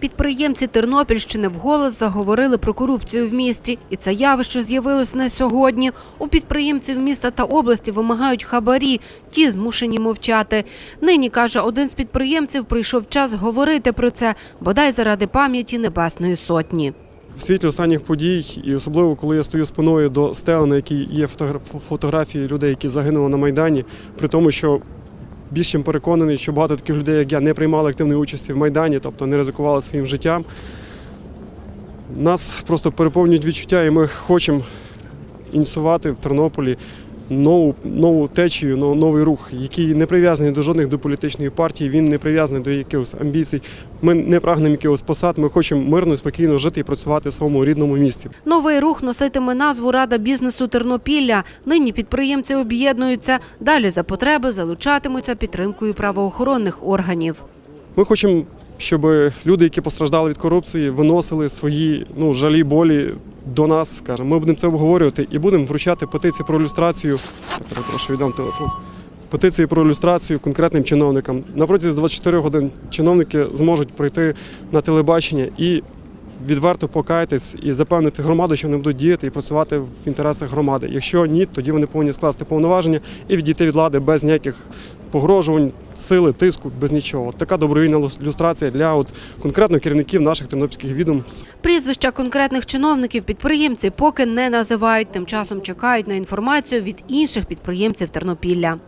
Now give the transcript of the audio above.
Підприємці Тернопільщини вголос заговорили про корупцію в місті, і це явище з'явилось не сьогодні. У підприємців міста та області вимагають хабарі, ті змушені мовчати. Нині каже один з підприємців, прийшов час говорити про це, бодай заради пам'яті Небесної Сотні. В світлі останніх подій, і особливо коли я стою спиною до стели, на якій є фотогра- фотографії людей, які загинули на Майдані, при тому, що більш чим переконаний, що багато таких людей, як я, не приймали активної участі в Майдані, тобто не ризикували своїм життям. Нас просто переповнюють відчуття, і ми хочемо ініціювати в Тернополі нову, нову течію, но- новий рух, який не прив'язаний до жодних до політичної партії, він не прив'язаний до якихось амбіцій. Ми не прагнемо якихось посад, ми хочемо мирно, спокійно жити і працювати в своєму рідному місті. Новий рух носитиме назву Рада бізнесу Тернопілля. Нині підприємці об'єднуються. Далі за потреби залучатимуться підтримкою правоохоронних органів. Ми хочемо, щоб люди, які постраждали від корупції, виносили свої ну, жалі, болі до нас. Скажімо. Ми будемо це обговорювати і будемо вручати петиції про ілюстрацію. Я перепрошую, віддам телефон. Петиції про ілюстрацію конкретним чиновникам. На протязі 24 годин чиновники зможуть прийти на телебачення і відверто покаятись і запевнити громаду, що вони будуть діяти і працювати в інтересах громади. Якщо ні, тоді вони повинні скласти повноваження і відійти від влади без ніяких погрожувань, сили, тиску, без нічого. Така добровільна люстрація для от конкретно керівників наших тернопільських відомств. Прізвища конкретних чиновників підприємці поки не називають. Тим часом чекають на інформацію від інших підприємців Тернопілля.